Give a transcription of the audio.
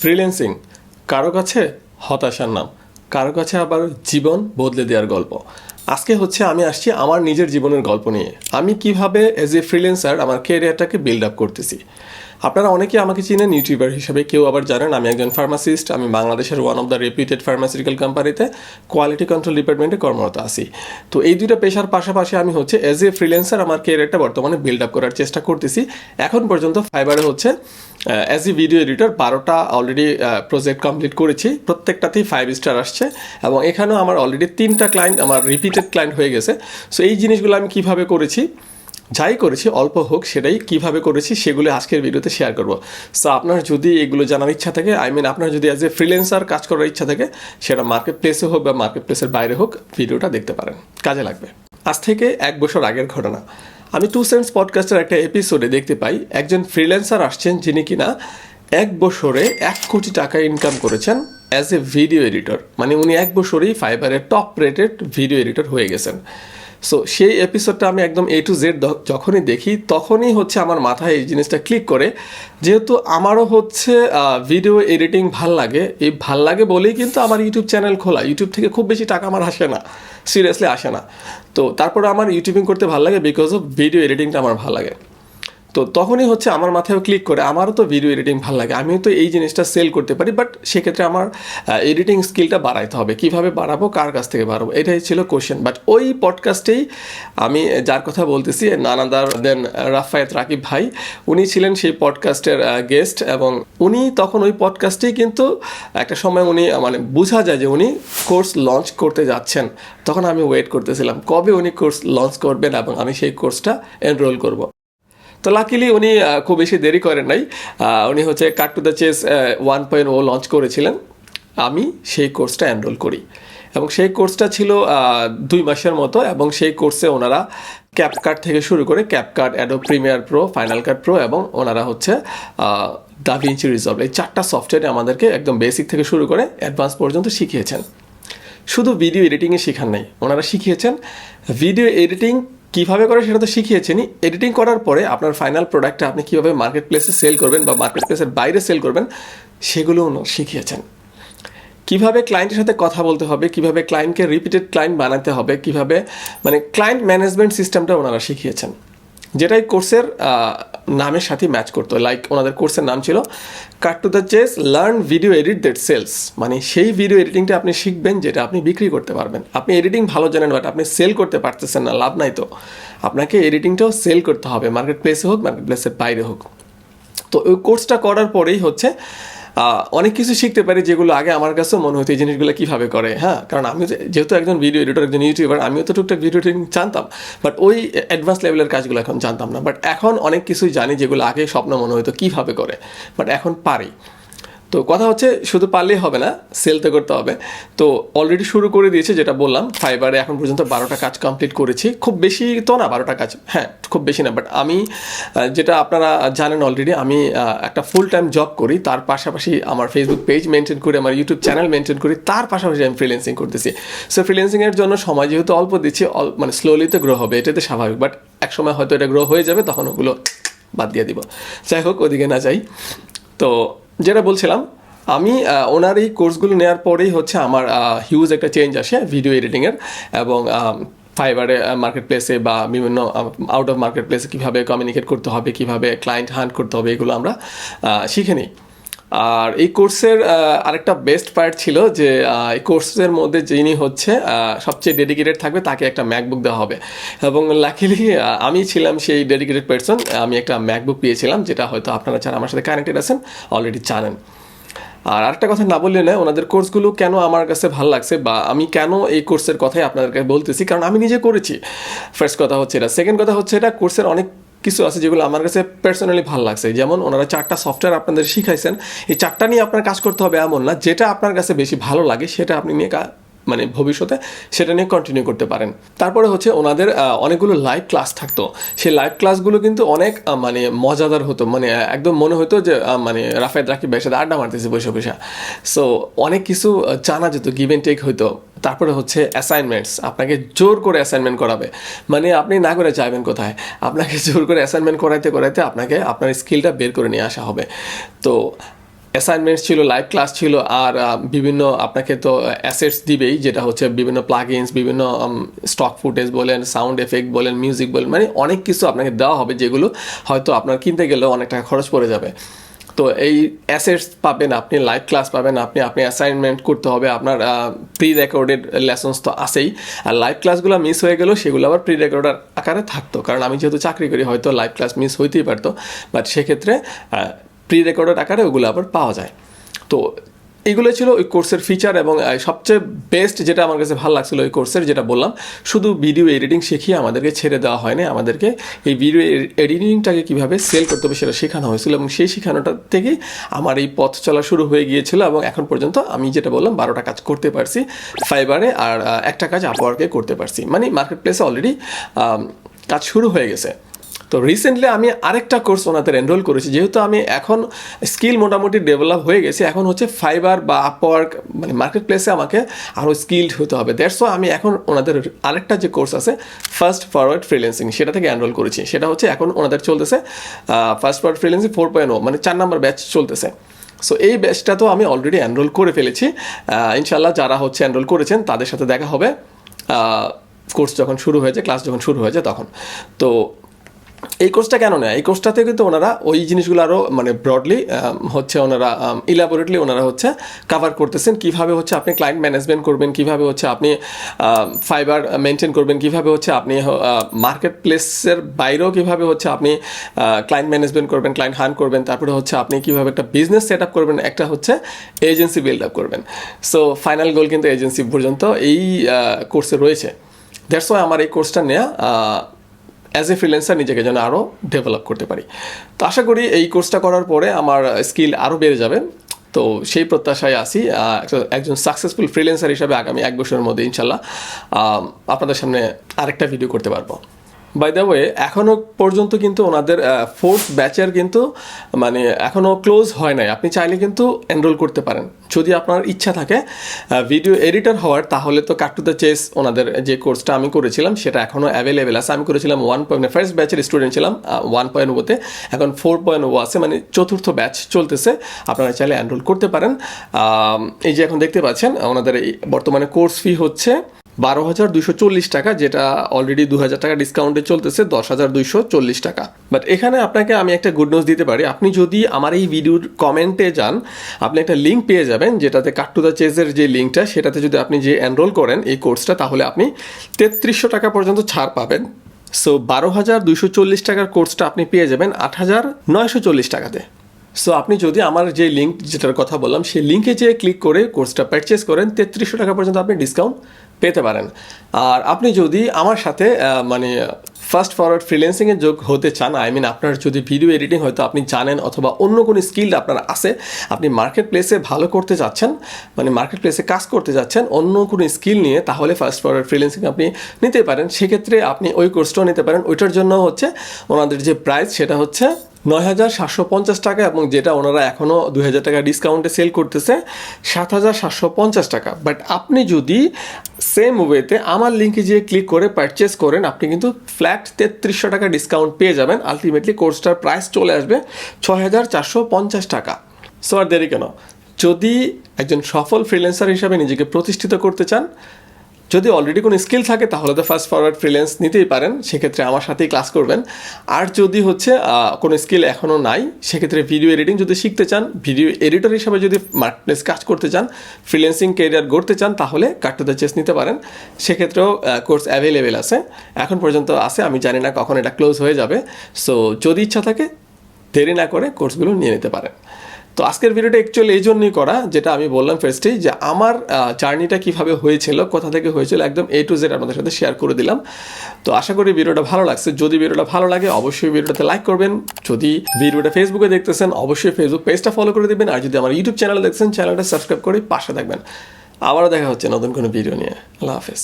Freelancing, কারও কাছে হতাশার নাম, কারও কাছে আবার জীবন বদলে দেওয়ার গল্প। আজকে হচ্ছে আমি আসছি আমার নিজের জীবনের গল্প নিয়ে। আমি কীভাবে এজ এ ফ্রিল্যান্সার আমার কেরিয়ারটাকে বিল্ড আপ করতেছি। আপনারা অনেকে আমাকে চিনেন ইউটিউবার হিসেবে। কেউ আবার জানেন, আমি একজন ফার্মাসিস্ট আমি বাংলাদেশের one of the reputed pharmaceutical কোম্পানিতে কোয়ালিটি কন্ট্রোল ডিপার্টমেন্টে কর্মরত আছি। তো এই দুইটা পেশার পাশাপাশি আমি হচ্ছে এজ এ ফ্রিল্যান্সার আমার কেরিয়ারটা বর্তমানে বিল্ড আপ করার চেষ্টা করতেছি। এখন পর্যন্ত ফাইবারে হচ্ছে অ্যাজ এ ভিডিও এডিটর বারোটা অলরেডি প্রজেক্ট কমপ্লিট করেছি। প্রত্যেকটাতেই ফাইভ স্টার আসছে এবং এখানেও আমার অলরেডি তিনটা ক্লায়েন্ট আমার রিপিটেড ক্লায়েন্ট হয়ে গেছে। সো এই জিনিসগুলো আমি কীভাবে করেছি? যাই করেছি, অল্প হোক, সেটাই কীভাবে করেছি, সেগুলো আজকের ভিডিওতে শেয়ার করব। সো আপনার যদি এগুলো জানার ইচ্ছা থাকে আই মিন আপনার যদি অ্যাজ এ ফ্রিল্যান্সার কাজ করার ইচ্ছা থাকে, সেটা মার্কেট প্লেসে হোক বা মার্কেট প্লেসের বাইরে হোক, ভিডিওটা দেখতে পারেন। কাজে লাগবে। আজ থেকে এক বছর আগের ঘটনা। আমি টু সেন্স পডকাস্টের একটা এপিসোডে দেখতে পাই, একজন ফ্রিল্যান্সার আসছেন যিনি কিনা এক বছরে এক কোটি টাকা ইনকাম করেছেন অ্যাজ এ ভিডিও এডিটর মানে উনি এক বছরেই ফাইবারের টপ রেটেড ভিডিও এডিটর হয়ে গেছেন। সো সেই এপিসোডটা আমি একদম এ টু জেড যখনই দেখি, তখনই হচ্ছে আমার মাথায় এই জিনিসটা ক্লিক করে, যেহেতু আমারও হচ্ছে ভিডিও এডিটিং ভালো লাগে। এই ভালো লাগে বলেই কিন্তু আমার ইউটিউব চ্যানেল খোলা। ইউটিউব থেকে খুব বেশি টাকা আমার আসে না। সিরিয়াসলি আসে না। তো তারপর আমার ইউটিউবিং করতে ভালো লাগে বিকজ অফ ভিডিও এডিটিংটা আমার ভালো লাগে। তো তখনই হচ্ছে আমার মাথায় ক্লিক করে, আমারও তো ভিডিও এডিটিং ভালো লাগে, আমিও তো এই জিনিসটা সেল করতে পারি বাট সেক্ষেত্রে আমার এডিটিং স্কিলটা বাড়াইতে হবে। কীভাবে বাড়াবো, কার কাছ থেকে বাড়াবো, এটাই ছিল কোশ্চেন বাট ওই পডকাস্টেই আমি যার কথা বলতেছি, নানাদার দেন রাফায়েত রাকিব ভাই, উনি ছিলেন সেই পডকাস্টের গেস্ট এবং উনি তখন ওই পডকাস্টেই কিন্তু একটা সময় উনি মানে বোঝা যায় যে উনি কোর্স লঞ্চ করতে যাচ্ছেন। তখন আমি ওয়েট করতেছিলাম, কবে উনি কোর্স লঞ্চ করবেন এবং আমি সেই কোর্সটা এনরোল করব। তো লাকিলি উনি খুব বেশি দেরি করেন নাই। উনি হচ্ছে cut to the chase one point o launch করেছিলেন। আমি সেই কোর্সটা এনরোল করি। এবং সেই কোর্সটা ছিল দুই মাসের মতো। এবং সেই কোর্সে ওনারা ক্যাপকার্ট থেকে শুরু করে CapCut Adobe Premiere Pro Final Cut Pro এবং ওনারা হচ্ছে দাভিঞ্চি রিজলভ এই চারটা সফটওয়্যারে আমাদেরকে একদম বেসিক থেকে শুরু করে অ্যাডভান্স পর্যন্ত শিখিয়েছেন। শুধু ভিডিও এডিটিংয়ে শেখান নাই, ওনারা শিখিয়েছেন ভিডিও এডিটিং কীভাবে করে সেটা তো শিখিয়েছেনই। এডিটিং করার পরে আপনার ফাইনাল প্রোডাক্টটা আপনি কীভাবে মার্কেট প্লেসে সেল করবেন বা মার্কেট প্লেসের বাইরে সেল করবেন, সেগুলো শিখিয়েছেন। কীভাবে ক্লায়েন্টের সাথে কথা বলতে হবে, কীভাবে ক্লায়েন্টকে রিপিটেড ক্লায়েন্ট বানাতে হবে, কীভাবে মানে ক্লায়েন্ট ম্যানেজমেন্ট সিস্টেমটা ওনারা শিখিয়েছেন। যেটাই কোর্সের নামের সাথে ম্যাচ করতো। লাইক ওনাদের কোর্সের নাম ছিল cut to the chase learn video edit that sells মানে সেই ভিডিও এডিটিংটা আপনি শিখবেন, যেটা আপনি বিক্রি করতে পারবেন। আপনি এডিটিং ভালো জানেন বাট আপনি সেল করতে পারতেছেন না, লাভ নাই তো। আপনাকে এডিটিংটাও সেল করতে হবে মার্কেট প্লেসে হোক মার্কেট প্লেসের বাইরে হোক। তো ওই কোর্সটা করার পরেই হচ্ছে অনেক কিছু শিখতে পারি যেগুলো আগে আমার কাছেও মনে হতো এই জিনিসগুলো কীভাবে করে হ্যাঁ? কারণ আমি যেহেতু একজন ভিডিও এডিটর একজন ইউটিউবার আমিও তো টুকটাক ভিডিও এডিটিং জানতাম বাট ওই অ্যাডভান্স লেভেলের কাজগুলো এখন জানতাম না। বাট এখন অনেক কিছুই জানি যেগুলো আগে স্বপ্ন মনে হতো কীভাবে করে বাট এখন পারি। তো কথা হচ্ছে শুধু পারলেই হবে না সেল তো করতে হবে। তো অলরেডি শুরু করে দিয়েছে যেটা বললাম ফাইবারে এখন পর্যন্ত বারোটা কাজ কমপ্লিট করেছি। খুব বেশি তো না, বারোটা কাজ হ্যাঁ খুব বেশি না বাট আমি যেটা আপনারা জানেন অলরেডি আমি একটা ফুল টাইম জব করি, তার পাশাপাশি আমার ফেসবুক পেজ মেনটেন করি, আমার ইউটিউব চ্যানেল মেনটেন করি, তার পাশাপাশি আমি ফ্রিল্যান্সিং করতেছি। সো ফ্রিল্যান্সিংয়ের জন্য সময় যেহেতু অল্প দিচ্ছি মানে স্লোলি তো গ্রো হবে এটাতে স্বাভাবিক বাট এক সময় হয়তো এটা গ্রো হয়ে যাবে, তখন ওগুলো বাদ দিয়ে দিব। যাই হোক, ওদিকে না যাই। তো যেটা বলছিলাম, আমি ওনার এই কোর্সগুলো নেওয়ার পরেই হচ্ছে আমার হিউজ একটা চেঞ্জ আসে ভিডিও এডিটিংয়ের এবং ফাইবারে মার্কেট প্লেসে বা বিভিন্ন আউট অফ মার্কেট প্লেসে কীভাবে কমিউনিকেট করতে হবে, কীভাবে ক্লায়েন্ট হান্ট করতে হবে, এগুলো আমরা শিখে নিই। আর এই কোর্সের আরেকটা বেস্ট পার্ট ছিল যে এই কোর্সের মধ্যে যিনি হচ্ছে সবচেয়ে ডেডিকেটেড থাকবে তাকে একটা ম্যাকবুক দেওয়া হবে। এবং লাকিলি আমি ছিলাম সেই ডেডিকেটেড পার্সন আমি একটা ম্যাকবুক পেয়েছিলাম, যেটা হয়তো আপনারা যারা আমার সাথে কানেক্টেড আছেন অলরেডি জানেন। আর আরেকটা কথা না বললে না ওনাদের কোর্সগুলো কেন আমার কাছে ভালো লাগছে বা আমি কেন এই কোর্সের কথাই আপনাদেরকে বলতেছি, কারণ আমি নিজে করেছি। ফার্স্ট কথা হচ্ছে এটা। সেকেন্ড কথা হচ্ছে এটা, কোর্সের অনেক কিছু আছে যেগুলো আমার কাছে পার্সোনালি ভালো লাগছে। যেমন ওনারা চারটা সফটওয়্যার আপনাদের শিখাইছেন। এই চারটা নিয়ে আপনার কাজ করতে হবে এমন না, যেটা আপনার কাছে বেশি ভালো লাগে সেটা আপনি নিয়ে মানে ভবিষ্যতে সেটা নিয়ে কন্টিনিউ করতে পারেন। তারপরে হচ্ছে ওনাদের অনেকগুলো লাইভ ক্লাস থাকতো। সেই লাইভ ক্লাসগুলো কিন্তু অনেক মানে মজাদার হতো। মানে একদম মনে হতো যে মানে রাকিব ভাইয়ের সাথে আড্ডা মারতেছে বসে বসে। সো অনেক কিছু জানা যেত গিভ অ্যান্ড টেক হইতো। তারপরে হচ্ছে অ্যাসাইনমেন্টস আপনাকে জোর করে অ্যাসাইনমেন্ট করাবে। মানে আপনি না করে যাবেন কোথায়? আপনাকে জোর করে অ্যাসাইনমেন্ট করাইতে করাইতে আপনাকে আপনার স্কিলটা বের করে নিয়ে আসা হবে। তো অ্যাসাইনমেন্টস ছিল লাইভ ক্লাস ছিল, আর বিভিন্ন আপনাকে তো অ্যাসেটস দিবেই, যেটা হচ্ছে বিভিন্ন প্লাগইনস বিভিন্ন স্টক ফুটেজ বলেন সাউন্ড এফেক্ট বলেন মিউজিক বলেন মানে অনেক কিছু আপনাকে দেওয়া হবে যেগুলো হয়তো আপনার কিনতে গেলেও অনেক টাকা খরচ পড়ে যাবে। তো এই অ্যাসেটস পাবেন আপনি লাইভ ক্লাস পাবেন আপনি আপনি অ্যাসাইনমেন্ট করতে হবে, আপনার প্রি রেকর্ডেড লেসন্স তো আসেই আর লাইভ ক্লাসগুলো মিস হয়ে গেলেও সেগুলো আবার প্রি রেকর্ডার আকারে থাকতো। কারণ আমি যেহেতু চাকরি করি, হয়তো লাইভ ক্লাস মিস হইতেই পারতো। বাট সেক্ষেত্রে প্রি রেকর্ডেড আকারে ওগুলো আবার পাওয়া যায়। তো এগুলো ছিল ওই কোর্সের ফিচার এবং সবচেয়ে বেস্ট যেটা আমার কাছে ভালো লাগছিল ওই কোর্সের যেটা বললাম, শুধু ভিডিও এডিটিং শিখিয়ে আমাদেরকে ছেড়ে দেওয়া হয়নি, আমাদেরকে এই ভিডিও এডিটিংটাকে কীভাবে সেল করতে হবে সেটা শেখানো হয়েছিল এবং সেই শেখানোটা থেকে আমার এই পথ চলা শুরু হয়ে গিয়েছিল এবং এখন পর্যন্ত আমি যেটা বললাম, বারোটা কাজ করতে পারছি ফাইবারে আর একটা কাজ আপওয়ার্কে করতে পারছি। মানে মার্কেট প্লেসে অলরেডি কাজ শুরু হয়ে গেছে। তো রিসেন্টলি আমি আরেকটা কোর্স ওনাদের এনরোল করেছি। যেহেতু আমি এখন স্কিল মোটামুটি ডেভেলপ হয়ে গেছি, এখন হচ্ছে ফাইবার বা আপওয়ার্ক মানে মার্কেট প্লেসে আমাকে আরও স্কিল্ড হতে হবে। দ্যাটস আমি এখন ওনাদের আরেকটা যে কোর্স আছে ফার্স্ট ফরওয়ার্ড ফ্রিল্যান্সিং সেটা থেকে এনরোল করেছি। সেটা হচ্ছে এখন ওনাদের চলতেছে fast forward freelancing four point o মানে চার নাম্বার ব্যাচ চলতেছে। সো এই ব্যাচটা তো আমি অলরেডি এনরোল করে ফেলেছি। ইনশাল্লাহ যারা হচ্ছে এনরোল করেছেন, তাদের সাথে দেখা হবে। কোর্স যখন শুরু হয়েছে ক্লাস যখন শুরু হয়েছে তখন। তো এই কোর্সটা কেন নেয়? এই কোর্সটাতে কিন্তু ওনারা ওই জিনিসগুলো আরও মানে ব্রডলি হচ্ছে ওনারা ইলাবোরেটলি ওনারা হচ্ছে কাভার করতেছেন। কীভাবে হচ্ছে আপনি ক্লায়েন্ট ম্যানেজমেন্ট করবেন? কীভাবে হচ্ছে আপনি ফাইবার মেনটেন করবেন? কীভাবে হচ্ছে আপনি মার্কেট প্লেসের বাইরেও কীভাবে হচ্ছে আপনি ক্লায়েন্ট ম্যানেজমেন্ট করবেন ক্লায়েন্ট হান করবেন? তারপরে হচ্ছে আপনি কীভাবে একটা বিজনেস সেট আপ করবেন? একটা হচ্ছে এজেন্সি বিল্ড আপ করবেন। সো ফাইনাল গোল কিন্তু এজেন্সি পর্যন্ত এই কোর্সে রয়েছে। দ্যাটস ওয়াই আমার এই কোর্সটা নেওয়া অ্যাজ এ ফ্রিল্যান্সার নিজেকে যেন আরও ডেভেলপ করতে পারি। তো আশা করি এই কোর্সটা করার পরে আমার স্কিল আরও বেড়ে যাবে। তো সেই প্রত্যাশায় আসি একজন সাকসেসফুল ফ্রিল্যান্সার হিসাবে আগামী এক বছরের মধ্যে ইনশাল্লাহ আপনাদের সামনে আরেকটা ভিডিও করতে পারব। বাই দ্য ওয়ে এখনও পর্যন্ত কিন্তু ওনাদের ফোর্থ ব্যাচের কিন্তু মানে এখনও ক্লোজ হয় নাই। আপনি চাইলে কিন্তু এনরোল করতে পারেন। যদি আপনার ইচ্ছা থাকে ভিডিও এডিটর হওয়ার, তাহলে তো কাট টু দ্য চেস ওনাদের যে কোর্সটা আমি করেছিলাম, সেটা এখনও অ্যাভেলেবেল আছে। আমি করেছিলাম ওয়ান পয়েন্ট ফার্স্ট ব্যাচের স্টুডেন্ট ছিলাম ওয়ান পয়েন্ট ওতে এখন ফোর পয়েন্ট ও আছে মানে চতুর্থ ব্যাচ চলতেছে। আপনারা চাইলে এনরোল করতে পারেন। এই যে এখন দেখতে পাচ্ছেন, ওনাদের বর্তমানে কোর্স ফি হচ্ছে বারো হাজার দুইশো চল্লিশ টাকা, যেটা অলরেডি দু হাজার টাকা ডিসকাউন্টে চলতেছে, দশ হাজার দুইশো চল্লিশ টাকা। বাট এখানে আপনাকে আমি একটা গুড নিউজ দিতে পারি। আপনি যদি আমার এই ভিডিওর কমেন্টে যান, আপনি একটা লিঙ্ক পেয়ে যাবেন, যেটাতে কাট টু দ্য চেজের যে লিঙ্কটা সেটাতে যদি আপনি যে এনরোল করেন এই কোর্সটা তাহলে আপনি তেত্রিশশো টাকা পর্যন্ত ছাড় পাবেন। সো বারো হাজার দুইশো চল্লিশ টাকার কোর্সটা আপনি পেয়ে যাবেন আট হাজার নয়শো চল্লিশ টাকাতে। সো আপনি যদি আমার যে লিঙ্ক যেটার কথা বললাম, সেই লিঙ্কে যেয়ে ক্লিক করে কোর্সটা পারচেস করেন, তেত্রিশশো টাকা পর্যন্ত আপনি ডিসকাউন্ট পেতে পারেন। আর আপনি যদি আমার সাথে মানে ফার্স্ট ফরওয়ার্ড ফ্রিল্যান্সিংয়ে যোগ হতে চান আই মিন আপনার যদি ভিডিও এডিটিং হয়তো আপনি জানেন অথবা অন্য কোনো স্কিল আপনার আছে, আপনি মার্কেট প্লেসে ভালো করতে যাচ্ছেন মানে মার্কেট প্লেসে কাজ করতে যাচ্ছেন, অন্য কোনো স্কিল নিয়ে, তাহলে ফার্স্ট ফরওয়ার্ড ফ্রিল্যান্সিং আপনি নিতে পারেন। সেক্ষেত্রে আপনি ওই কোর্সটাও নিতে পারেন। ওইটার জন্য হচ্ছে ওনাদের যে প্রাইস সেটা হচ্ছে নয় হাজার সাতশো পঞ্চাশ টাকা এবং যেটা ওনারা এখনও দুই হাজার টাকা ডিসকাউন্টে সেল করতেছে, সাত হাজার সাতশো পঞ্চাশ টাকা। বাট আপনি যদি সেম ওয়েতে আমার লিঙ্কে যেয়ে ক্লিক করে পারচেস করেন, আপনি কিন্তু ফ্ল্যাট তেত্রিশশো টাকা ডিসকাউন্ট পেয়ে যাবেন। আলটিমেটলি কোর্সটার প্রাইস চলে আসবে ছয় হাজার চারশো পঞ্চাশ টাকা। সো আর দেরি কেন? যদি একজন সফল ফ্রিল্যান্সার হিসাবে নিজেকে প্রতিষ্ঠিত করতে চান যদি অলরেডি কোনো স্কিল থাকে, তাহলে তো ফার্স্ট ফরওয়ার্ড ফ্রিল্যান্স নিতেই পারেন। সেক্ষেত্রে আমার সাথেই ক্লাস করবেন। আর যদি হচ্ছে কোনো স্কিল এখনও নাই, সেক্ষেত্রে ভিডিও এডিটিং যদি শিখতে চান ভিডিও এডিটর হিসাবে যদি মার্কেটপ্লেস কাজ করতে চান ফ্রিল্যান্সিং কেরিয়ার গড়তে চান, তাহলে কাট টু দ্য চেস নিতে পারেন। সেক্ষেত্রেও কোর্স অ্যাভেলেবেল আছে। এখন পর্যন্ত আছে, আমি জানি না কখন এটা ক্লোজ হয়ে যাবে। সো যদি ইচ্ছা থাকে, দেরি না করে কোর্সগুলো নিয়ে নিতে পারেন। তো আজকের ভিডিওটা অ্যাকচুয়ালি এই জন্যই করা, যেটা আমি বললাম ফার্স্টেই যে আমার জার্নিটা কীভাবে হয়েছিল, কোথা থেকে হয়েছিল, একদম এ টু জেড আপনাদের সাথে শেয়ার করে দিলাম। তো আশা করি ভিডিওটা ভালো লাগছে। যদি ভিডিওটা ভালো লাগে, অবশ্যই ভিডিওটাতে লাইক করবেন। যদি ভিডিওটা ফেসবুকে দেখতেছেন, অবশ্যই ফেসবুক পেজটা ফলো করে দেবেন। আর যদি আমার ইউটিউব চ্যানেল দেখছেন চ্যানেলটা সাবস্ক্রাইব করে পাশে থাকবেন। আবারও দেখা হচ্ছে নতুন কোনো ভিডিও নিয়ে। আল্লাহ হাফেজ।